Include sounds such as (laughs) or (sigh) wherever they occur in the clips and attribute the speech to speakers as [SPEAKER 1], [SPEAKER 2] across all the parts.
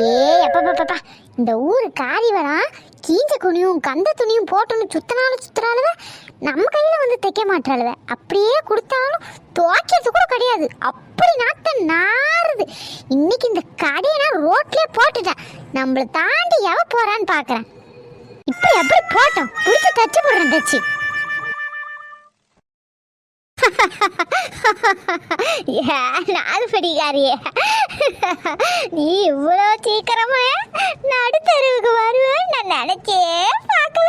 [SPEAKER 1] ஏ அப்பப்பப்பா இந்த ஊரு காரிவரம் கீஞ்ச துணியும் கந்த துணியும் போட்டுன்னு சுத்தினாலும் சுத்தினாலுவ நம்ம கையில் வந்து தைக்க மாட்டாளுவ அப்படியே கொடுத்தாலும் துவைக்கிறது கூட கிடையாது. அப்படி நாத்த நாறுது. இன்னைக்கு இந்த கடையை நான் ரோட்லேயே போட்டுட்டேன். நம்மளை தாண்டி எவ போகிறான்னு பார்க்குறேன் இப்போ எப்படி போட்டோம். பிடிச்சி தச்சு போடுறேன் தச்சு (laughs) நாலு படிக்காரியே. நீ இவ்வளோ சீக்கிரமா நடுத்தருவுக்கு வருவேன் நான் நினைச்சே பார்க்கல.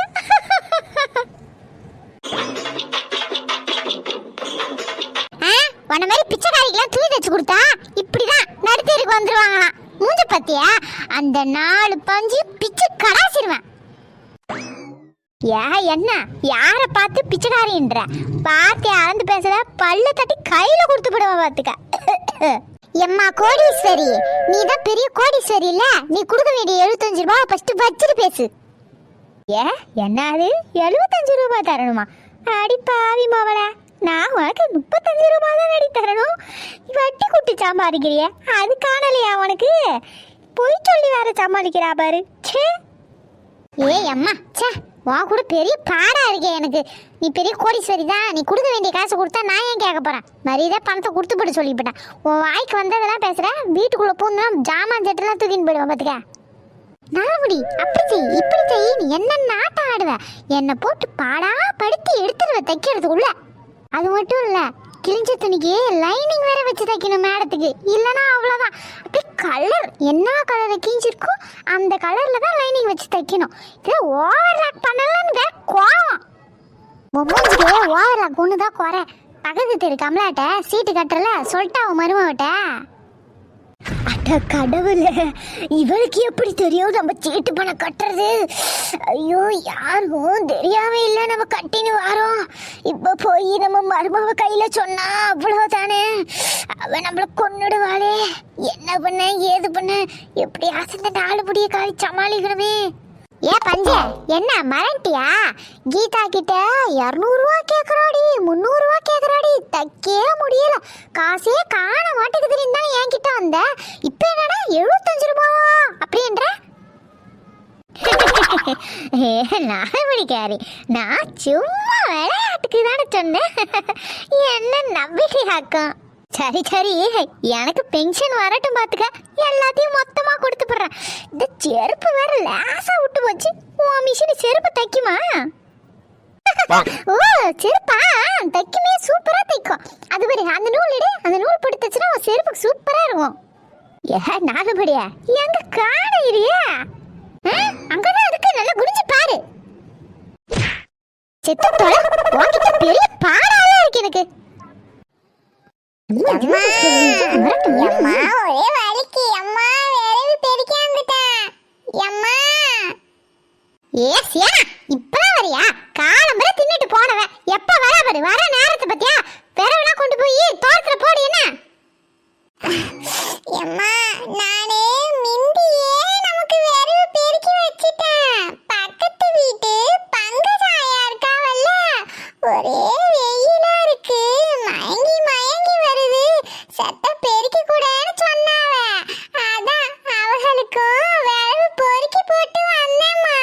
[SPEAKER 1] ஆ, உன்ன மாதிரி பிச்சைக்காரிக்கெல்லாம் துணி தச்சு கொடுத்தா இப்படிதான் நடுத்தருக்கு வந்துருவாங்களாம். மூஞ்ச பத்தியா? அந்த நாலு பஞ்சு பிச்சு கடாசிடுவேன் ஏ என்ன? யாரை பார்த்து பிச்சைக்காரின்ற? பார்த்து அளந்து பேசுற பல்ல தட்டி கையில கொடுத்து போடுவா பாத்துக்க. எம்மா கோடீஸ்வரி. நீ தான் பெரிய கோடீஸ்வரி இல்ல? நீ கொடுக்க வேண்டிய எழுபத்தஞ்சு ரூபாய் ஃபர்ஸ்ட் வச்சுட்டு பேசு. ஏ என்னது எழுபத்தஞ்சு ரூபாய் தரணுமா? அடி பாவி மாவள. நான் உனக்கு முப்பத்தஞ்சு ரூபாய் தான் அடி தரணும். வட்டி குட்டி சம்பாதிக்கிறிய? அது காணலையா உனக்கு? பொய் சொல்லி வேற சமாளிக்கிறா பாரு. ச்சே. ஏய் அம்மா ச்சே. உன் கூட பெரிய பாடாக இருக்கே எனக்கு. நீ பெரிய கோடீஸ்வரி தான். நீ கொடுக்க வேண்டிய காசு கொடுத்தா நான் ஏன் கேட்க போகிறேன் மரியாதை பணத்தை கொடுத்து போட்டு சொல்லிவிட்டேன். உன் வாய்க்கு வந்ததெல்லாம் பேசுகிறேன் வீட்டுக்குள்ளே பூந்தா ஜாமான் செட்டெல்லாம் தூக்கின்னு போயிடுவேன் பார்த்துக்க நாளமுடி அப்படி செய் இப்படி செய். நீ என்ன நாட்டம் ஆடுவ? என்னை போட்டு பாடா படுத்தி எடுத்துருவ தைக்கிறதுக்குள்ள. அது மட்டும் இல்லை கிழிஞ்ச துணிக்கு லைனிங் வேற வச்சு தைக்கணும் மேடத்துக்கு இல்லைனா அவ்வளோதான் அப்படியே கலர் என்ன கலரை கிழிஞ்சிருக்கோ அந்த கலரில் தான் லைனிங் வச்சு தைக்கணும். இது ஓவர் லாக் பண்ணலன்னு வேற கோவம். உன் மூஞ்சிக்கு ஓவர் லாக் ஒன்று தான் குறை. பக்கத்து தெரு கமலாட்ட சீட்டு கட்டுறல சொல்லிட்டா உன் மருமகிட்ட அட கடவுளே. இவளுக்கு எப்படி தெரியும் நம்ம சீட்டு பணம் கட்டுறது? ஐயோ யாருக்கும் தெரியாம இல்ல நம்ம கட்டின்னு வரோம். இப்ப போய் நம்ம மருமக கையில சொன்னா அவ்வளவுதானே? அவ நம்மள கொன்னுடுவாளே. என்ன பண்ண ஏது பண்ண? எப்படி இந்த நாலு முடிய காய் சமாளிக்கணுமே? ஏ பஞ்ச என்ன மறண்டியா கீதா கிட்ட இரநூறுவா கேட்குறாடி முந்நூறுவா கேட்குறாடி தைக்கே முடியல. காசே காண மாட்டேங்குதுன்னு தானே என்கிட்ட வந்த. இப்போ என்னடா எழுபத்தஞ்சு ரூபாவா அப்படின்ற? (laughs) நாகமணிக்காரி நான் சும்மா விளையாட்டுக்கு தானே சொன்னேன். (laughs) என்ன நம்பிக்கையாக்கம். சரி சரி. எனக்கு பென்ஷன் வரட்டும் பாத்துக்க. எல்லாத்தையும் மொத்தமா கொடுத்து போடுறேன் இந்த செருப்பு வேற லேசா விட்டு போச்சு. உன் மிஷின் செருப்பு தைக்குமா? ஓ செருப்பா? தைக்குமே சூப்பரா தைக்கும். அது மாதிரி அந்த நூல் எடு. அந்த நூல் போட்டு உன் செருப்புக்கு சூப்பரா இருக்கும். ஏ நாகபடியா? எங்க காணையிறியா அங்கதான் இருக்கு. நல்லா குடிஞ்சு பாரு. செத்தத்தோட உன்கிட்ட பெரிய பாடாவே இருக்கு எனக்கு.
[SPEAKER 2] ஒரே வலிக்கு. அம்மா விரைவு பெருக்கி வந்துட்டேன் அம்மா.
[SPEAKER 1] ஏசியா இப்பதான் வரியா? காலம்பர தின்னுட்டு போனவன். எப்ப வர பாரு? வர நேரத்தை பத்தியா? பிறவனா கொண்டு போய் தோட்டத்துல போடு என்ன?
[SPEAKER 2] அம்மா நானே மிந்தியே நமக்கு விரைவு பெருக்கி வச்சிட்டேன். பக்கத்து வீட்டு பங்கஜாயா இருக்காவல்ல. ஒரே வெயிலா இருக்கு மயங்கி மயங்கி வருது சத்த பெருக்கி கூடன்னு சொன்னாவ அதான் அவர்களுக்கும் விரைவு பொறுக்கி போட்டு வந்தேம்மா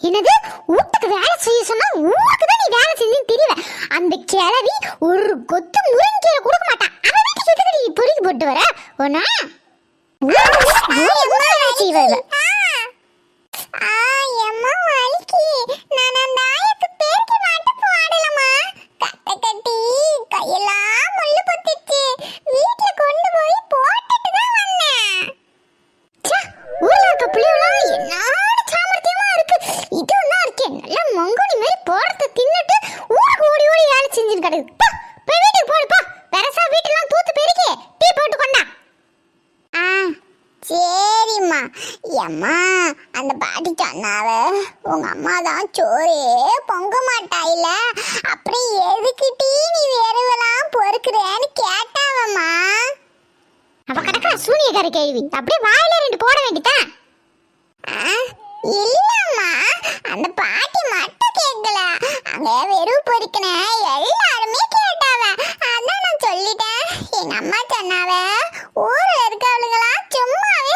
[SPEAKER 1] என்னது வீட்டுக்கு வேலை செய்ய சொன்னா ஊருக்கு தான் நீ வேலை செஞ்சு தெரியல அந்த கிழவி ஒரு கொத்து முருங்கீரை கொடுக்க மாட்டான் அவன் வீட்டுக்கு எதுக்கு நீ பொறுக்கி போட்டு வர ஒன்னா செய்வ
[SPEAKER 2] ஆ
[SPEAKER 1] நல்ல மங்குனி மாதிரி போறத தின்னுட்டு ஊருக்கு ஓடி ஓடி வேலை செஞ்சுன்னு கிடக்கு. போ, போய் வீட்டுக்கு போடு போ. பெருசா வீட்டெல்லாம் தூத்து பெருக்கி டீ போட்டு கொண்டா.
[SPEAKER 2] ஆ சரிம்மா. எம்மா அந்த பாட்டி சொன்னாவ உங்க அம்மா தான் சோறே பொங்க மாட்டாயில அப்புறம் எதுக்கு டீ நீ வெறுவெல்லாம் பொறுக்கிறேன்னு கேட்டாவம்மா.
[SPEAKER 1] அவ கிடக்குற சூனியக்கார கேள்வி. அப்படியே வாயில ரெண்டு போட வேண்டியதான்
[SPEAKER 2] ஆ, இல்லம்மா அந்த பாட்டி மட்டும் கேட்கல அங்க வெறும் பொறுக்கின எல்லாருமே கேட்டாவ. அதான் நான் சொல்லிட்டேன். எங்க அம்மா சொன்னாவ ஊர்ல இருக்கவளுங்க சும்மாவே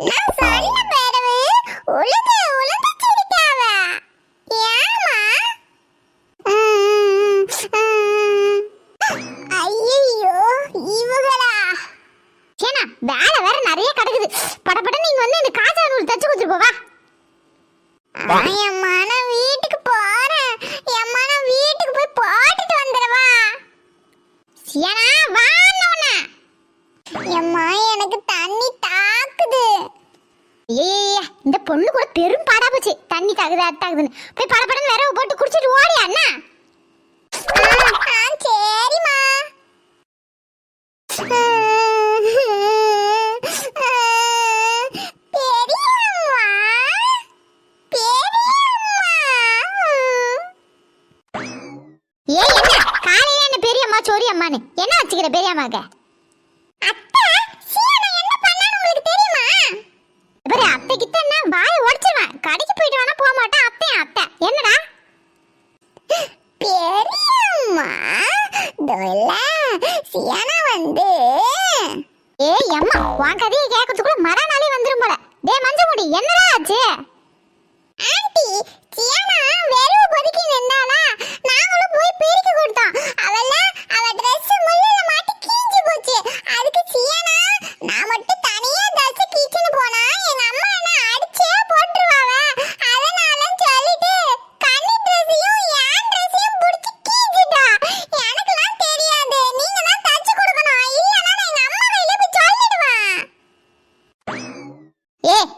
[SPEAKER 2] நான் சொன்ன பிறகு உளுந்து உளுந்து சிரிக்காவ ஏமா ஐயோ இவங்களா
[SPEAKER 1] ஏன்னா வேலை வேற நிறைய கிடக்குது படப்பட நீங்க வந்து இந்த காஜா நூல் தச்சு கொடுத்துட்டு போவா
[SPEAKER 2] அம்மா நான் வீட்டுக்கு போறேன் அம்மா நான் வீட்டுக்கு போய் போட்டுட்டு வந்துடவா
[SPEAKER 1] ஏன்னா வான்னு
[SPEAKER 2] அம்மா எனக்கு தண்ணி தாக்குது
[SPEAKER 1] ஏய் இந்த பொண்ணு கூட பெரும் பாடா போச்சு தண்ணி தகுது அது போய் படப்படன்னு விரவு போட்டு குடிச்சிட்டு ஓடியா
[SPEAKER 2] என்ன சரிம்மா. பெரியம்மா.
[SPEAKER 1] ஏய் என்ன? காலையில என்ன பெரியம்மா சோரியம்மான்னு? என்ன வச்சுக்கிற பெரியம்மாக்க
[SPEAKER 2] அத்தை சீனா என்ன பண்ணான்னு உங்களுக்கு தெரியுமா
[SPEAKER 1] பாரு அத்தை கிட்ட என்ன வாயை உடைச்சிருவேன் கடைக்கு போயிட்டு வேணா போக மாட்டேன் அத்தையும் அத்தை. என்னடா?
[SPEAKER 2] பெரியம்மா தோல்ல சியானா வந்து.
[SPEAKER 1] ஏய் அம்மா உன் கதையை கேட்கறதுக்குள்ள மறுநாளே வந்துரும் போல. டேய் மஞ்ச முடி என்னடா ஆச்சு?
[SPEAKER 2] ஆண்டி சியானா வெறும் பொதுக்கி நின்னாலா நாங்களும் போய் பிரிக்க கொடுத்தோம். அவள அவ Dress முள்ளுல மாட்டி கீஞ்சி போச்சு. அதுக்கு சியானா நான் மட்டும் தனியா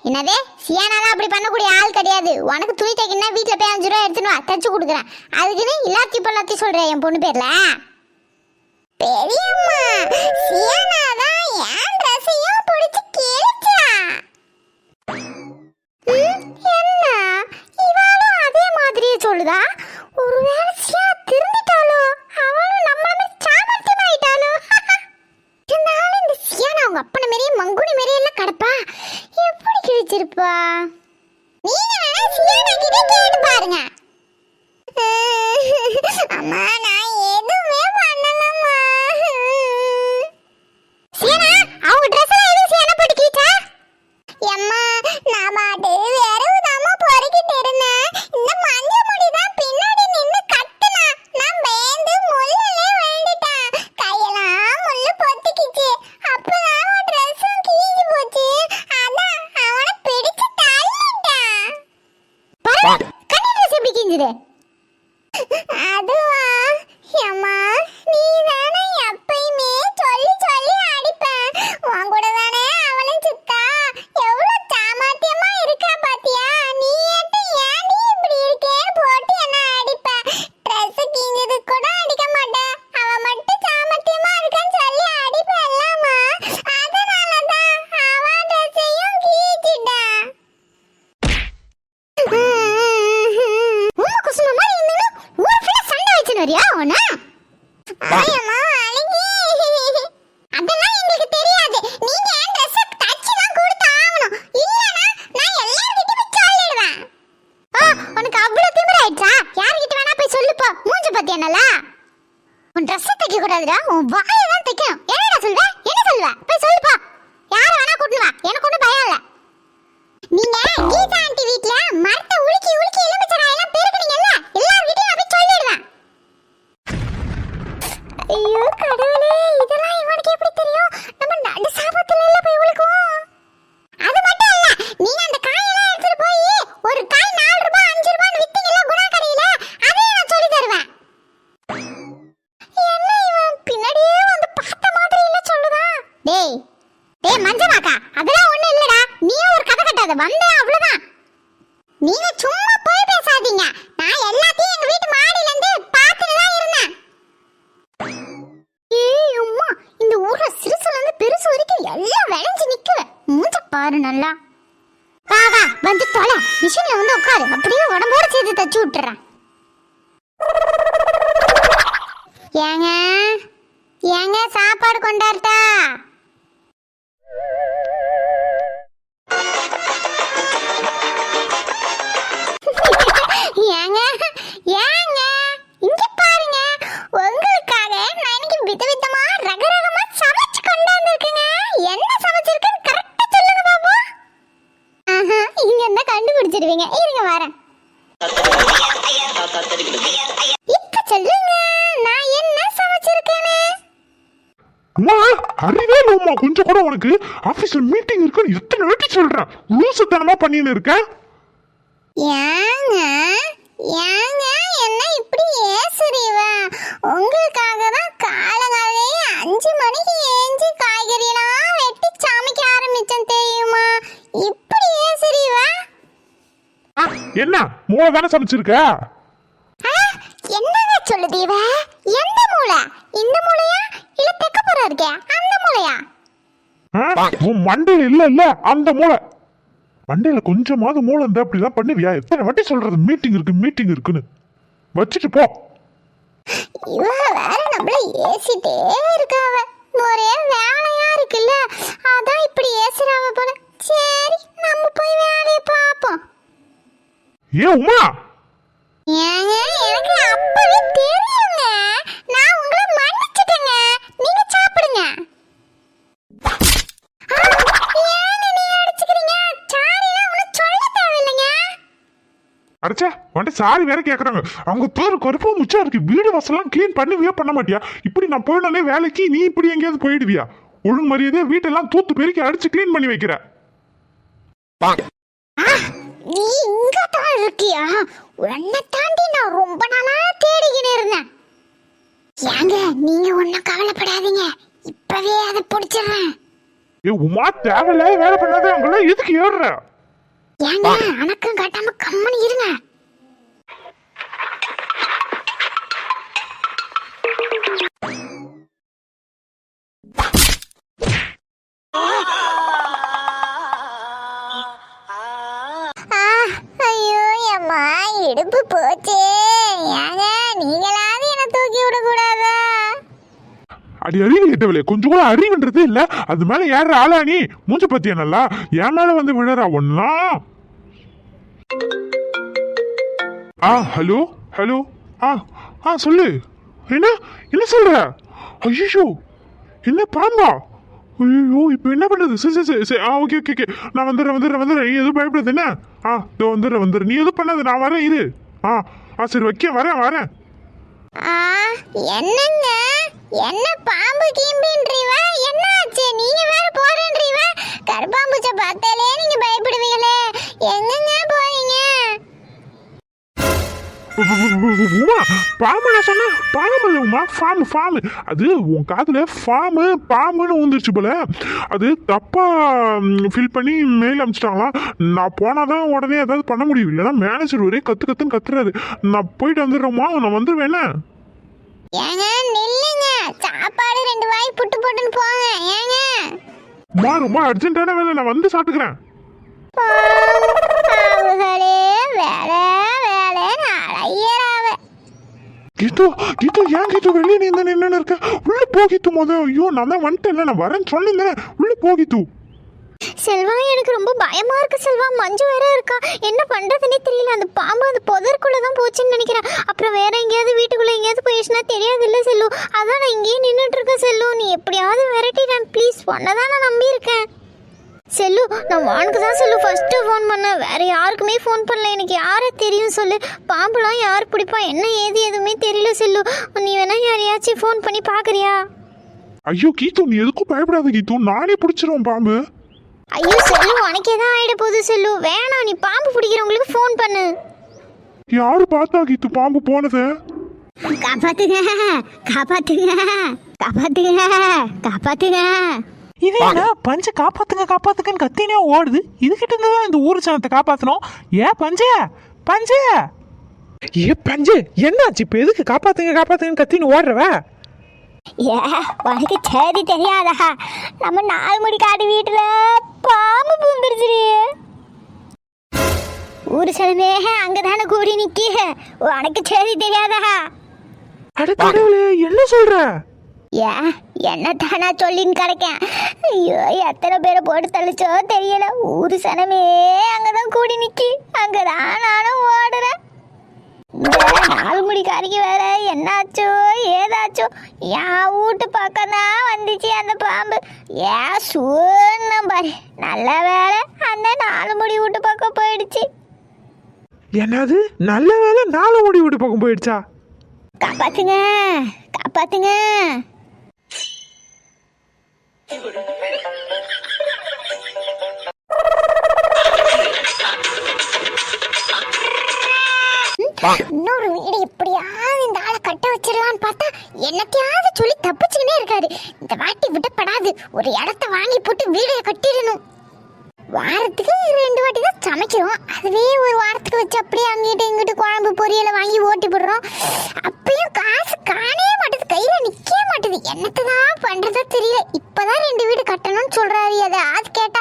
[SPEAKER 1] என்னதே? சியானாலாம் அப்படி பண்ணக்கூடிய ஆள் கிடையாது. உனக்கு துணி தைக்கணும்னா வீட்டில் போய் அஞ்சு ரூபா எடுத்துன்னு வா. தச்சு கொடுக்குறேன். அதுக்குன்னு எல்லாத்தையும் இப்போ எல்லாத்தையும் சொல்கிறேன் என் பொண்ணு பேரில்.
[SPEAKER 2] பெரியம்மா சியானா தான் என் ட்ரெஸ்ஸையும் பிடிச்சி
[SPEAKER 1] கேட்டா என்ன? இவாளும் அதே மாதிரியே சொல்லுதா? ஒருவேளை சியா திருந்திட்டாலோ அவளும் நம்மள மாதிரி சாமர்த்தியமாயிட்டாலோ இருந்தாலும் இந்த சியானா அவங்க அப்பனை மாரியே மங்குனி மாரியே எல்லாம் கிடப்பா? எப்படி கிழிச்சிருப்பா?
[SPEAKER 2] நீங்க வேணா சியானா கிட்ட கேட்டு பாருங்க. அம்மா நான் எதுவுமே பண்ணலம்மா.
[SPEAKER 1] சியானா அவங்க நல்லா வரைக்கும் எல்லாம் விளைஞ்சு மூஞ்ச பாரு நல்லா. வா வா வந்து தொலை. மிஷின்ல வந்து உட்காரு. அப்படியே உடம்போட சேர்த்து தச்சு விட்டுறேன். ஏங்க? ஏங்க சாப்பாடு கொண்டாட்டா செஞ்சிருவீங்க இருங்க வரேன். இப்ப சொல்லுங்க. நான் என்ன சமைச்சிருக்கேனே? அம்மா அறிவே
[SPEAKER 3] இல்லம்மா கொஞ்சம் கூட உனக்கு ஆபீஸ்ல மீட்டிங் இருக்குன்னு எத்தனை வாட்டி சொல்றேன் லூசுத்தனமா பண்ணின்னு இருக்கேன்
[SPEAKER 2] ஏங்க ஏங்க என்ன இப்படி ஏசுறீவா உங்களுக்காக தான் காலங்காலே அஞ்சு மணிக்கு ஏஞ்சி காய்கறி காய்கறிலாம் வெட்டி சமைக்க ஆரம்பிச்சேன் தெரியுமா?
[SPEAKER 3] இப்போ என்ன? மூளை தானே சமைச்சிருக்க?
[SPEAKER 2] என்னங்க சொல்லுது இவ எந்த மூளை? இந்த மூளையா? இல்ல தெக்க போற இருக்கே அந்த மூளையா?
[SPEAKER 3] உன் மண்டையில இல்ல இல்ல அந்த மூளை. மண்டையில கொஞ்சமாவது மூளை இருந்தா அப்படிதான் பண்ணுவியா? எத்தனை வாட்டி சொல்றது? மீட்டிங் இருக்கு மீட்டிங் இருக்குன்னு. வச்சுட்டு போ.
[SPEAKER 2] இவ வேற நம்மள ஏசிட்டே இருக்காவ ஒரே வேலையா இருக்குல்ல. அதான் இப்படி ஏசுறாவ போல. சரி நம்ம போய் வேலையை பார்ப்போம்.
[SPEAKER 3] ஏ உமா?
[SPEAKER 2] ஏங்க எனக்கு அப்பவே தெரியுங்க. நான் உங்களை மன்னிச்சிட்டேங்க. நீங்க சாப்பிடுங்க.
[SPEAKER 3] அடைச்சா வந்துட்டு சாரி வேற கேக்குறாங்க. அவங்க பேரு கருப்பா முச்சா இருக்கு. வீடு வாசல்லாம் க்ளீன் பண்ணுவியா பண்ண மாட்டியா? இப்படி நான் போயிடனே வேலைக்கு நீ இப்படி எங்கேயாவது போயிடுவியா? ஒழுங்கு மரியாதையா வீட்டெல்லாம் தூத்து பெருக்கி அடிச்சு க்ளீன் பண்ணி வைக்கிற.
[SPEAKER 2] இங்க தான் இருக்கியா? உன்னை தாண்டி நான் ரொம்ப நாளா தேடிக்கிட்டு இருந்தேன். ஏங்க நீங்க ஒன்னும் கவலைப்படாதீங்க. இப்பவே அதை பிடிச்சிடுறேன்.
[SPEAKER 3] ஏ உமா தேவையில்லாத வேலை பண்ணாத அவங்கள எதுக்கு ஏறுற?
[SPEAKER 2] ஏங்க அணக்கம் காட்டாம கம்மனு இருங்க. இடுப்பு போச்சே. ஏங்க நீங்களாவது என்ன தூக்கி விடக்கூடாதா?
[SPEAKER 3] அடி அறிவு கேட்டவளே கொஞ்சம் கூட அறிவுன்றது இல்ல. அது மேல ஏற ஆளா நீ? மூஞ்ச பத்தியா நல்லா? என் மேல வந்து விழறா ஒன்னா ஆ ஹலோ ஹலோ. ஆ ஆ சொல்லு. என்ன? என்ன சொல்ற? ஐயோ என்ன பாம்பா? ஐயோ இப்போ என்ன பண்ணுறது சரி சரி சரி சரி. ஆ ஓகே ஓகே ஓகே நான் வந்துடுறேன் வந்துடுறேன் வந்துடுறேன். நீ எதுவும் பயப்படுறது என்ன? ஆ இதோ வந்துடுறேன் வந்துடுறேன். நீ எதுவும் பண்ணாது நான் வரேன் இரு. ஆ ஆ சரி வைக்க வரேன் வரேன்.
[SPEAKER 2] என்னங்க? என்ன பாம்பு கீம்பின்றீவ
[SPEAKER 3] பாம்பு நான் சொன்னேன் பாம்பு இல்லை உமா ஃபார்ம் ஃபார்ம் அது உன் காதுல ஃபார்மு பாம்புன்னு ஊந்துருச்சு போல. அது தப்பா ஃபில் பண்ணி மெயில் அனுப்பிச்சிட்டாங்களாம் நான் போனாதான் உடனே ஏதாவது பண்ண முடியும். இல்லைன்னா மேனேஜர் ஒரே கத்து கத்துன்னு கத்துறாரு. நான் போயிட்டு வந்துடுறேம்மா நான் வந்துடுவேனே
[SPEAKER 2] ஏங்க நில்லுங்க. சாப்பாடு ரெண்டு வாய் புட்டு போட்டுன்னு போங்க. ஏங்க.
[SPEAKER 3] அம்மா ரொம்ப அர்ஜென்ட்டான வேலை. நான் வந்து சாப்பிட்டுக்கிறேன்.
[SPEAKER 2] வேலை வேலைன்னு அலையறாவ
[SPEAKER 3] கீத்து கீத்து ஏன் கீத்து வெளியே நீ இந்த நின்று இருக்க? உள்ள போகித்து மொத ஐயோ நான் தான் வந்துட்டேன் நான் வரேன்னு சொல்லியிருந்தேன் உள்ள போகித்து
[SPEAKER 1] செல்வா எனக்கு ரொம்ப பயமா இருக்கு செல்வா. மஞ்சு வேற இருக்கா? என்ன பண்றதுன்னே தெரியல. அந்த பாம்பு அந்த புதற்குள்ள தான் போச்சுன்னு நினைக்கிறேன். அப்புறம் வேற எங்கேயாவது வீட்டுக்குள்ள எங்கேயாவது போயிடுச்சுன்னா தெரியாது இல்ல செல்லு. அதான் நான் இங்கேயே நின்றுட்டு இருக்கேன் செல்லு. நீ எப்படியாவது விரட்டிடேன். ப்ளீஸ் தான் நான் நம்பி இருக்கேன் செல்லு நான் வானுக்கு தான் செல்லு. ஃபர்ஸ்ட் ஃபோன் பண்ணேன். வேற யாருக்குமே ஃபோன் பண்ணல. எனக்கு யாரை தெரியும் சொல்லு. பாம்புலாம் யார் பிடிப்பா? என்ன ஏது எதுவுமே தெரியல செல்லு. நீ வேணா யாரையாச்சும் ஃபோன் பண்ணி பார்க்கறியா
[SPEAKER 3] ஐயோ கீத்து நீ எதுக்கும் பயப்படாத கீத்து நானே பிடிச்சிருவேன் பாம்பு.
[SPEAKER 1] ஐயோ செல்லு உனக்கே தான் ஆயிட போகுது செல்லு. வேணாம் நீ பாம்பு பிடிக்கிறவங்களுக்கு ஃபோன் பண்ணு.
[SPEAKER 3] யாரு பார்த்தா கீத்து பாம்பு போனது?
[SPEAKER 1] காப்பாத்துங்க காப்பாத்துங்க காப்பாத்துங்க காப்பாத்துங்க.
[SPEAKER 4] இது என்ன? பஞ்ச காப்பாத்துங்க காப்பாத்துங்கன்னு கத்தினே ஓடுது. இதுகிட்ட இருந்து தான் இந்த ஊர் சனத்தை காப்பாத்தணும். ஏன் பஞ்ச? பஞ்ச? ஏ பஞ்சு? என்னாச்சு? இப்போ எதுக்கு காப்பாத்துங்க காப்பாத்துங்கன்னு கத்தின்னு ஓடுறவ?
[SPEAKER 1] ஏ உனக்கு சரி தெரியாதா? நம்ம நாலு மணி காட்டு வீட்டுல பாம்பு பூந்துருச்சுடி. ஊரு சனமே அங்கதானே கூடி நிக்கி உனக்கு சரி தெரியாதா?
[SPEAKER 4] அட கடவுளே என்ன சொல்ற?
[SPEAKER 1] ஏன் என்னத்தானா சொல்லின்னு கிடக்கேன். ஐயோ எத்தனை பேரை போட்டு தள்ளிச்சோ தெரியல. ஊரு சனமே அங்கதான் கூடி நிக்கி. அங்கதான் நானும் ஓடுறேன். இந்த நாலு முடிக்காரிக்கு வேற என்னாச்சோ ஏதாச்சோ. என் வீட்டு பக்கம் தான் வந்துச்சு அந்த பாம்பு. ஏன் சூன்னு பாரு. நல்ல வேலை அந்த நாலு முடி வீட்டு பக்கம் போயிடுச்சு.
[SPEAKER 4] என்னது? நல்ல வேலை நாலு முடி விட்டு பக்கம் போயிடுச்சா?
[SPEAKER 1] காப்பாத்துங்க காப்பாத்துங்க. இன்னொரு வீடு எப்படியாவது இந்த ஆளை கட்ட வச்சிடலாம்னு பார்த்தா என்னத்தையாவது சொல்லி தப்பிச்சுக்கிட்டே இருக்காரு. இந்த வாட்டி விடப்படாது. ஒரு இடத்த வாங்கி போட்டு வீடை கட்டிடணும். வாரத்துக்கு ரெண்டு வாட்டி தான் சமைக்கிறோம். அதுவே ஒரு வாரத்துக்கு வச்சு அப்படியே அங்கிட்டு இங்கிட்டு குழம்பு பொரியலை வாங்கி ஓட்டி போடுறோம். அப்பயும் காசு காணவே மாட்டேது கையில நிக்கவே மாட்டுது. என்னத்தான் பண்றதோ தெரியல. இப்பதான் ரெண்டு வீடு கட்டணும்னு சொல்றாரு அதை. அது கேட்டா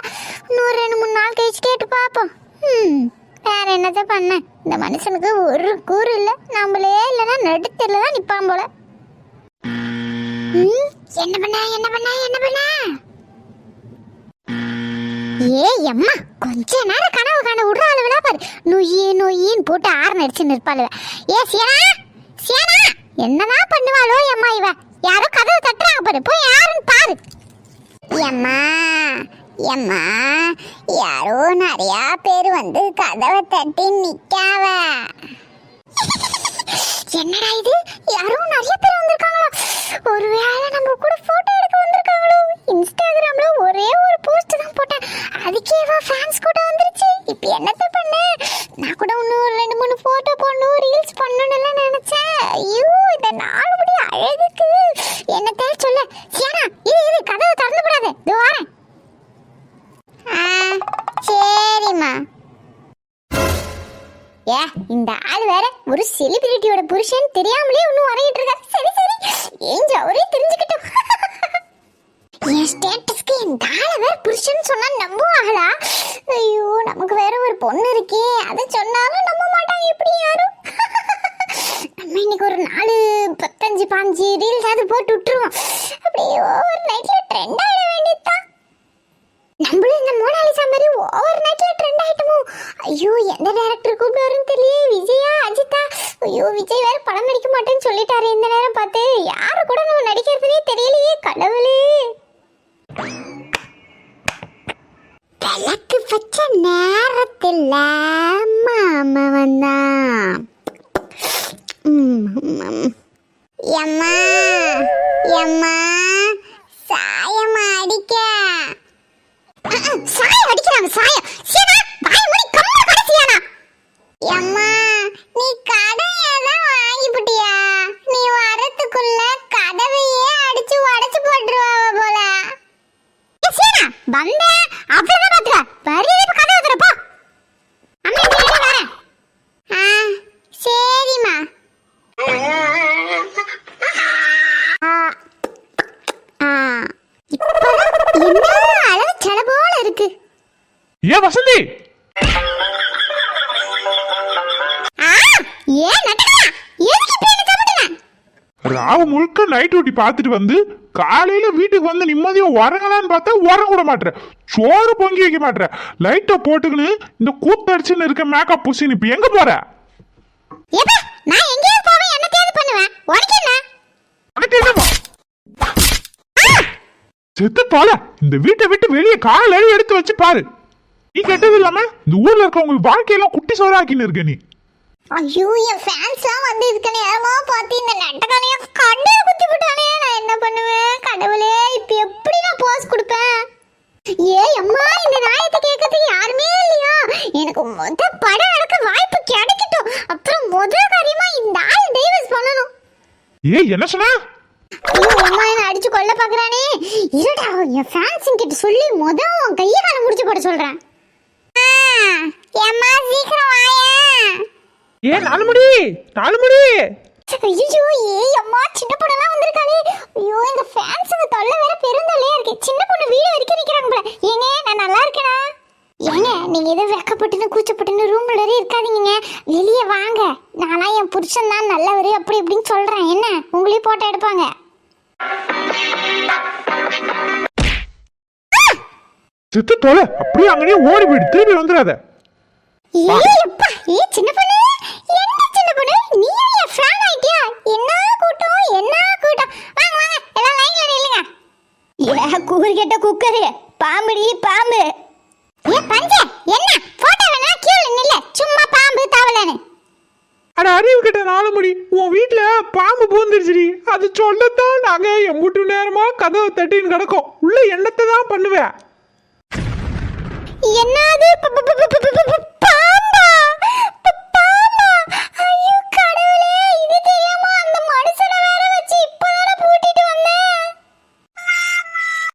[SPEAKER 1] இன்னொரு ரெண்டு மூணு நாள் கழிச்சு கேட்டு பார்ப்போம். ம் வேற என்னத்த பண்ண? இந்த மனுஷனுக்கு ஒரு கூறு இல்ல. நம்மளே இல்லைன்னா நடுத்தெருல தான் நிப்பான் போல. என்ன பண்ண என்ன பண்ண என்ன பண்ண? ஏ அம்மா கொஞ்ச நேரம் கனவு காண விடுற அளவுல பாரு. நொய்யி நொய்யின்னு போட்டு ஆறு நடிச்சு நிற்பாளுவ. ஏ சேனா சேனா என்னதான் பண்ணுவாளோ அம்மா இவ? யாரோ கதவு தட்டுறாங்க பாரு போய் யாருன்னு பாரு.
[SPEAKER 2] எம்மா எம்மா யாரோ நிறைய பேர் வந்து கதவை தட்டி நிக்காவ.
[SPEAKER 1] என்னடா இது? யாரோ நிறைய பேர் வந்திருக்காங்களா? ஒருவேளை நம்ம கூட போட்டோ எடுக்க வந்திருக்காங்களோ? இன்ஸ்டாகிராம்ல ஒரே ஒரு போஸ்ட் தான் போட்டேன். அதுக்கேவா ஃபேன்ஸ் கூட வந்துருச்சு. இப்போ என்னத்த பண்ண? நான் கூட இன்னும் ஒரு ரெண்டு மூணு போட்டோ போடணும் ரீல்ஸ் பண்ணணும்னு நினைச்சேன். ஐயோ. ஐயோ எந்த டேரக்டர் கூப்பிடுவாருன்னு தெரியல விஜயா அஜிதா. ஐயோ விஜய் வேற படம் நடிக்க மாட்டேன்னு சொல்லிட்டாரு இந்த நேரம் பார்த்து. யாரு கூட நம்ம நடிக்கிறதுனே தெரியலையே கடவுளே. விளக்கு வச்ச நேரத்தில் மாமா வந்தான்
[SPEAKER 2] எம்மா எம்மா சாயம்மா அடிக்க.
[SPEAKER 1] சாயம் அடிக்கிறாங்க சாயம் சீனா வாய் மூடி கம்முனு கடை சீனா
[SPEAKER 2] அம்மா நீ கடையை தான்
[SPEAKER 3] நைட் டியூட்டி பார்த்துட்டு வந்து காலையில வீட்டுக்கு வந்து நிம்மதியா உறங்கலான்னு பார்த்தா உறங்க விட மாட்டேற சோறு பொங்கி வைக்க மாட்டேற லைட்டை போட்டுக்கின்னு இந்த கூத்தடிச்சுன்னு இருக்க மேக்கப் புசின்னு இப்ப எங்க போற?
[SPEAKER 1] நான் எங்கேயாவது போவேன் என்னத்தையாவது பண்ணுவேன்? உனக்கு என்ன?
[SPEAKER 3] உனக்கு என்னம்மா? செத்து போல. இந்த வீட்டை விட்டு வெளியே கால் எடுத்து வச்சு பாரு. நீ கெட்டது இல்லாம இந்த ஊர்ல இருக்கவங்க வாழ்க்கையெல்லாம் குட்டி சோறாக்கின்னு இருக்க நீ.
[SPEAKER 2] ஐயோ என் ஃபேன்ஸ்லாம் வந்து இதுக்கு நேரமா பார்த்து இந்த நட்டக்காலைய கண்ணை குத்தி விட்டானே நான் என்ன பண்ணுவேன்? கடவுளே இப்போ எப்படி நான் போஸ் கொடுப்பேன்?
[SPEAKER 1] ஏய் அம்மா இந்த நாயத்தை கேட்கறதுக்கு யாருமே இல்லையா? எனக்கு முத படம் எடுக்க வாய்ப்பு கிடைக்கட்டும். அப்புறம் முதல் காரியமா இந்த ஆள் டைவர்ஸ் பண்ணணும்.
[SPEAKER 3] ஏய் என்ன சொன்ன?
[SPEAKER 1] ஐயோ அம்மா என்ன அடிச்சு கொல்ல பாக்குறானே இருடா என் ஃபேன்ஸ் கிட்ட சொல்லி முத உன் கையை கால முடிச்சு போட சொல்றேன்.
[SPEAKER 2] ஏம்மா சீக்கிரம் வாயா.
[SPEAKER 4] ஏ நாலு முடி நாலு
[SPEAKER 1] ஐயோ ஏய் அம்மா சின்ன பொண்ணெல்லாம் வந்திருக்காளே. ஐயோ இந்த ஃபேன்ஸுங்க தொல்லை வேற பெருந்தொல்லையா இருக்கு சின்ன பொண்ணு வீடு வரைக்கும் நிக்கிறாங்க போல. ஏங்க நான் நல்லா இருக்கேனா? ஏங்க நீங்க எதுவும் வெக்கப்பட்டுன்னு கூச்சப்பட்டுன்னு ரூம்ல இருக்காதீங்க வெளியே வாங்க. நானா என் புருஷன் தான் நல்லவர் அப்படி இப்படின்னு சொல்றேன். என்ன? உங்களையும் போட்டோ எடுப்பாங்க.
[SPEAKER 3] செத்து தொலை அப்படியே அங்கேயே ஓடி போயிடு. திரும்பி வந்துடாத.
[SPEAKER 1] ஏய் அப்பா ஏய் சின்ன
[SPEAKER 4] கதவை தட்டின்னு கிடக்கும். உள்ள எண்ணத்தை தான் பண்ணுவேன்.
[SPEAKER 1] என்னது? பாம்பா!